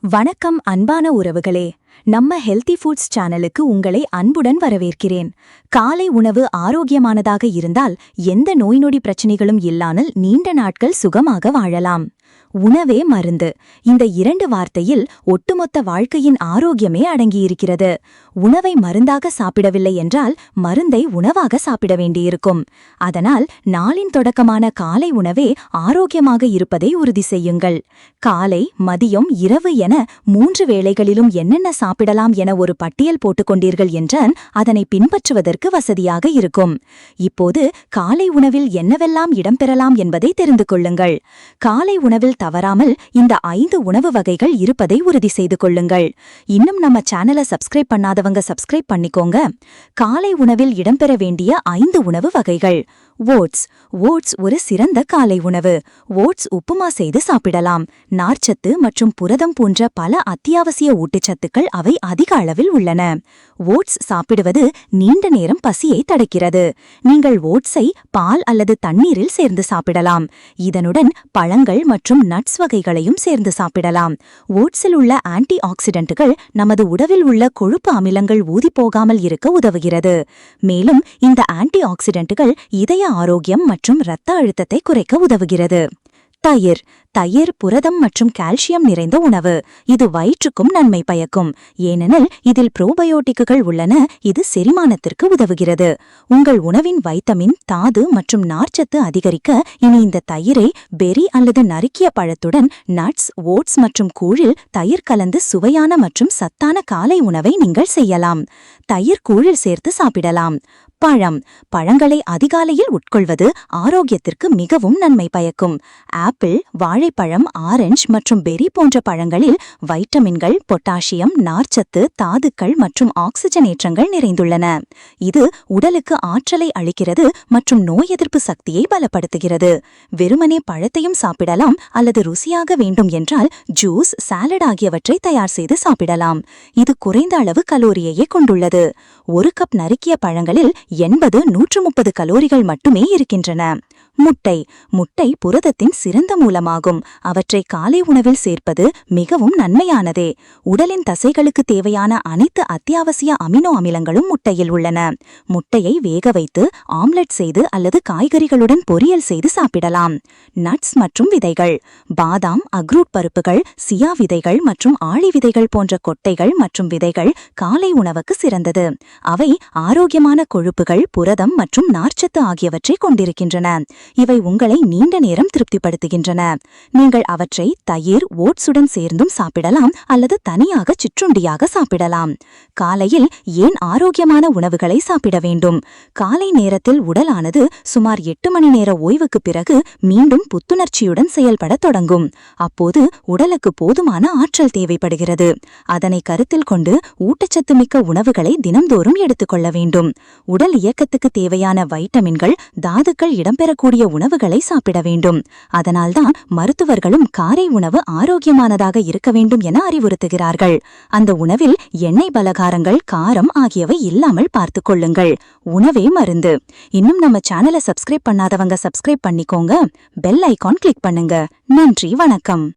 வணக்கம் அன்பான உறவுகளே. நம்ம ஹெல்தி ஃபுட்ஸ் சேனலுக்கு உங்களை அன்புடன் வரவேற்கிறேன். காலை உணவு ஆரோக்கியமானதாக இருந்தால் எந்த நோய் நொடி பிரச்சனைகளும் இல்லாமல் நீண்ட நாட்கள் சுகமாக வாழலாம். உணவே மருந்து. இந்த இரண்டு வார்த்தையில் ஒட்டுமொத்த வாழ்க்கையின் ஆரோக்கியமே அடங்கியிருக்கிறது. உணவை மருந்தாக சாப்பிடவில்லை என்றால் மருந்தை உணவாக சாப்பிட வேண்டியிருக்கும். அதனால் நாளின் தொடக்கமான காலை உணவே ஆரோக்கியமாக இருப்பதை உறுதி செய்யுங்கள். காலை மதியம் இரவு என மூன்று வேளைகளிலும் என்னென்ன சாப்பிடலாம் என ஒரு பட்டியல் போட்டுக்கொண்டீர்கள் என்றால் அதனை பின்பற்றுவதற்கு வசதியாக இருக்கும். இப்போது காலை உணவில் என்னவெல்லாம் இடம்பெறலாம் என்பதை தெரிந்து கொள்ளுங்கள். காலை உணவில் தவறாமல் இந்த ஐந்து உணவு வகைகள் இருப்பதை உறுதி செய்து கொள்ளுங்கள். இன்னும் நம்ம சேனலை சப்ஸ்கிரைப் பண்ணாதவங்க சப்ஸ்கிரைப் பண்ணிக்கோங்க. காலை உணவில் இடம்பெற வேண்டிய ஐந்து உணவு வகைகள். ஓட்ஸ். ஓட்ஸ் ஒரு சிறந்த காலை உணவு. ஓட்ஸ் உப்புமா செய்து சாப்பிடலாம். நார்ச்சத்து மற்றும் புரதம் போன்ற பல அத்தியாவசிய ஊட்டச்சத்துக்கள் அவை அதிக அளவில் உள்ளன. ஓட்ஸ் சாப்பிடுவது நீண்ட நேரம் பசியை தடுக்கிறது. நீங்கள் ஓட்ஸை பால் அல்லது தண்ணீரில் சேர்ந்து சாப்பிடலாம். இதனுடன் பழங்கள் மற்றும் நட்ஸ் வகைகளையும் சேர்ந்து சாப்பிடலாம். ஓட்ஸில் உள்ள ஆன்டி ஆக்சிடென்ட்டுகள் நமது உடவில் உள்ள கொழுப்பு அமிலங்கள் ஊதிப்போகாமல் இருக்க உதவுகிறது. மேலும் இந்த ஆன்டி ஆக்சிடென்ட்டுகள் இதய ஆரோக்கியம் மற்றும் இரத்த அழுத்தத்தை குறைக்க உதவுகிறது. தயிர். தயிர் புரதம் மற்றும் கால்சியம் நிறைந்த உணவு. இது வயிற்றுக்கும் நன்மை பயக்கும். ஏனெனில் இதில் புரோபயோட்டிக்குகள் உள்ளன. இது செரிமானத்திற்கு உதவுகிறது. உங்கள் உணவின் வைட்டமின் தாது மற்றும் நார்ச்சத்து அதிகரிக்க இனி இந்த தயிரை பெரி அல்லது நறுக்கிய பழத்துடன் நட்ஸ் ஓட்ஸ் மற்றும் கூழில் தயிர் கலந்து சுவையான மற்றும் சத்தான காலை உணவை நீங்கள் செய்யலாம். தயிர் கூழில் சேர்த்து சாப்பிடலாம். பழம். பழங்களை அதிகாலையில் உட்கொள்வது ஆரோக்கியத்திற்கு மிகவும் நன்மை பயக்கும். ஆப்பிள் வாழைப்பழம் ஆரஞ்சு மற்றும் பெரி போன்ற பழங்களில் வைட்டமின்கள் பொட்டாசியம் நார்ச்சத்து தாதுக்கள் மற்றும் ஆக்சிஜனேற்றங்கள் நிறைந்துள்ளன. இது உடலுக்கு ஆற்றலை அளிக்கிறது மற்றும் நோய் எதிர்ப்பு சக்தியை பலப்படுத்துகிறது. வெறுமனே பழத்தையும் சாப்பிடலாம் அல்லது ருசியாக வேண்டும் என்றால் ஜூஸ் சாலட் ஆகியவற்றை தயார் செய்து சாப்பிடலாம். இது குறைந்த அளவு கலோரியையே கொண்டுள்ளது. ஒரு கப் நறுக்கிய பழங்களில் எண்பது நூற்று முப்பது கலோரிகள் மட்டுமே இருக்கின்றன. முட்டை. முட்டை புரதத்தின் சிறந்த மூலமாகும். அவற்றை காலை உணவில் சேர்ப்பது மிகவும் நன்மையானதே. உடலின் தசைகளுக்கு தேவையான அனைத்து அத்தியாவசிய அமினோ அமிலங்களும் முட்டையில் உள்ளன. முட்டையை வேக வைத்து ஆம்லெட் செய்து அல்லது காய்கறிகளுடன் பொரியல் செய்து சாப்பிடலாம். நட்ஸ் மற்றும் விதைகள். பாதாம் அக்ரூட் பருப்புகள் சியா விதைகள் மற்றும் ஆழி விதைகள் போன்ற கொட்டைகள் மற்றும் விதைகள் காலை உணவுக்கு சிறந்தது. அவை ஆரோக்கியமான கொழுப்புகள் புரதம் மற்றும் நார்ச்சத்து ஆகியவற்றை கொண்டிருக்கின்றன. இவை உங்களை நீண்ட நேரம் திருப்திப்படுத்துகின்றன. நீங்கள் அவற்றை தயிர் ஓட்ஸுடன் சேர்ந்தும் சாப்பிடலாம் அல்லது தனியாக சிற்றுண்டியாக சாப்பிடலாம். காலையில் ஏன் ஆரோக்கியமான உணவுகளை சாப்பிட வேண்டும்? காலை நேரத்தில் உடலானது சுமார் எட்டு மணி நேர ஓய்வுக்கு பிறகு மீண்டும் புத்துணர்ச்சியுடன் செயல்பட தொடங்கும். அப்போது உடலுக்கு போதுமான ஆற்றல் தேவைப்படுகிறது. அதனை கருத்தில் கொண்டு ஊட்டச்சத்து மிக்க உணவுகளை தினம்தோறும் எடுத்துக்கொள்ள வேண்டும். உடல் இயக்கத்துக்கு தேவையான வைட்டமின்கள் தாதுக்கள் இடம்பெறக்கூடிய உணவுகளை சாப்பிட வேண்டும். அதனால்தான் மருத்துவர்களும் காரை உணவு ஆரோக்கியமானதாக இருக்க வேண்டும் என அறிவுறுத்துகிறார்கள். அந்த உணவில் எண்ணெய் பலகாரங்கள் காரம் ஆகியவை இல்லாமல் பார்த்துக் கொள்ளுங்கள். உணவே மருந்து. இன்னும் நம்ம சேனலை சப்ஸ்கிரைப் பண்ணாதவங்க சப்ஸ்கிரைப் பண்ணிக்கோங்க. பெல் ஐகான் கிளிக் பண்ணுங்க. நன்றி வணக்கம்.